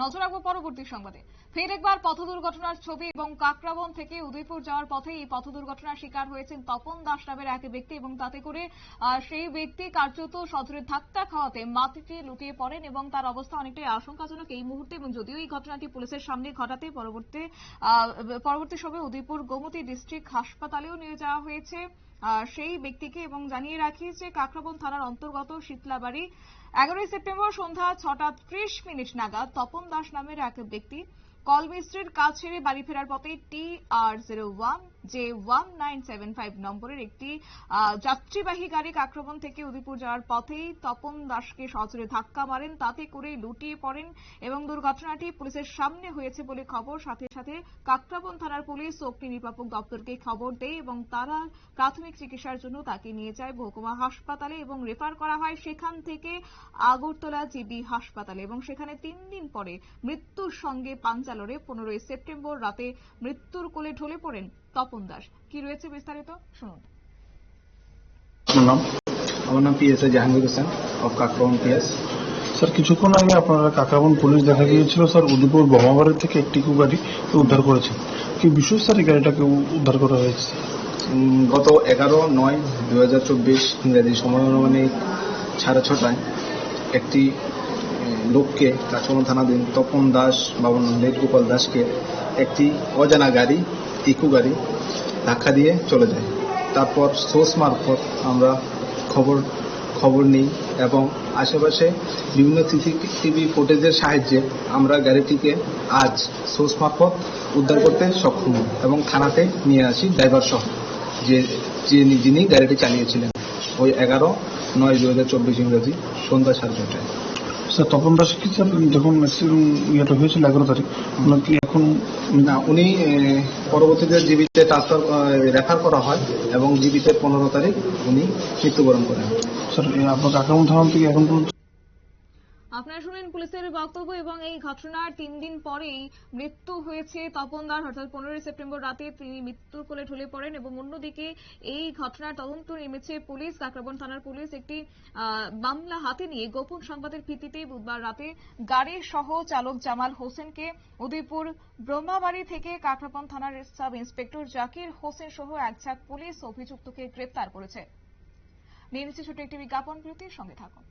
নজর রাখব পরবর্তী সংবাদে। ফের একবার পথ দুর্ঘটনার ছবি এবং কাকরাবন থেকে উদয়পুর যাওয়ার পথে এই পথ দুর্ঘটনার শিকার হয়েছেন তপন দাস নামের এক ব্যক্তি এবং তাতে করে সেই ব্যক্তি কার্যত সজোরে ধাক্কা খাওয়াতে মাটিতে লুটিয়ে পড়েন এবং তার অবস্থা অনেকটাই আশঙ্কাজনক এই মুহূর্তে এবং যদিও এই ঘটনাটি পুলিশের সামনে ঘটাতে পরবর্তী পরবর্তী সময়ে উদয়পুর গোমতী ডিস্ট্রিক্ট হাসপাতালেও নিয়ে যাওয়া হয়েছে। সেই ব্যক্তিকে এবং জানিয়ে রাখি যে কাকরাবন থানার অন্তর্গত শীতলাবাড়ি। এগারোই সেপ্টেম্বর সন্ধ্যা ছটা ত্রিশ মিনিট নাগাদ তপন দাস নামের এক ব্যক্তি কলমিস্ত্রির কাজ ছেড়ে বাড়ি ফেরার পথে T R zero one J one nine seven five নম্বরের একটি যাত্রীবাহী গাড়ি আক্রমণ থেকে উদয়পুর যাওয়ার পথেই তপন দাসকে সজোরে ধাক্কা মারেন। তাতে করে লুটিয়ে পড়েন এবং দুর্ঘটনাটি পুলিশের সামনে হয়েছে বলে খবর। সাথে সাথে কাকরাবন থানার পুলিশ অগ্নি নির্বাপক দপ্তরকে খবর দেয় এবং তারা প্রাথমিক চিকিৎসার জন্য তাকে নিয়ে যায় মহকুমা হাসপাতালে এবং রেফার করা হয় সেখান থেকে আগরতলা জিবি হাসপাতালে এবং সেখানে তিন দিন পরে মৃত্যুর সঙ্গে পাঞ্জালরে পনেরোই সেপ্টেম্বর রাতে মৃত্যুর কোলে ঢলে পড়েন তপন দাস। কি রয়েছে বিস্তারিত? শুনুন। আমার নাম পিএসআই জাহাঙ্গীর হোসেন অফ কাকরাউন পিএস স্যার কিছুক্ষণ আগে আপনারা কাকাবন পুলিশ দেখা গিয়েছিল। স্যার উদয়পুর বোমাবাড়ি থেকে একটি কু গাড়ি উদ্ধার করেছে। কি বিশেষ স্যার এই গাড়িটাকে উদ্ধার করা হয়েছে? গত এগারো নয় দু হাজার চব্বিশ ইংরেজি সময় অনুমানিক সাড়ে ছটায় একটি লোককে কাছমন থানাধীন তপন দাস বাবন লেট গোপাল দাসকে একটি অজানা গাড়ি, ইকু গাড়ি ধাক্কা দিয়ে চলে যায়। তারপর সোর্স মারফত আমরা খবর খবর নিই এবং আশেপাশে বিভিন্ন সিসিটিভি ফুটেজের সাহায্যে আমরা গাড়িটিকে আজ সোর্স মারফত উদ্ধার করতে সক্ষম এবং থানাতে নিয়ে আসি ড্রাইভার সহ, যে যিনি গাড়িটি চালিয়েছিলেন। ওই এগারো নয় দু হাজার চব্বিশ ইংরেজি সন্ধ্যা সাড়ে ছটায় স্যার তপন দাস কি স্যার যখন ইয়েটা হয়েছিল এগারো তারিখ কি এখন না উনি পরবর্তীতে জীবিতে ট্রান্সফার রেফার করা হয় এবং জীবিতে পনেরো তারিখ উনি মৃত্যুবরণ করেন। স্যার আপনার আক্রমণ ধারণ থেকে এখন পর্যন্ত আপনারা শুনেন পুলিশের বক্তব্য এবং এই ঘটনার তিন দিন পরেই মৃত্যু হয়েছে তপন দাস অর্থাৎ পনেরোই সেপ্টেম্বর রাতে তিনি মৃত্যুর কোলে ঢলে পড়েন এবং অন্যদিকে এই ঘটনার তদন্ত নেমেছে পুলিশ। কাকরাবন থানার পুলিশ একটি মামলা হাতে নিয়ে গোপন সংবাদের ভিত্তিতে বুধবার রাতে গাড়ি সহ চালক জামাল হোসেনকে উদয়পুর ব্রহ্মাবাড়ি থেকে কাকরাবন থানার সাব ইন্সপেক্টর জাকির হোসেন সহ এক ঝাঁক পুলিশ অভিযুক্তকে গ্রেপ্তার করেছে। নিয়ে ছোট একটি বিজ্ঞাপন বিরতির সঙ্গে থাকুন।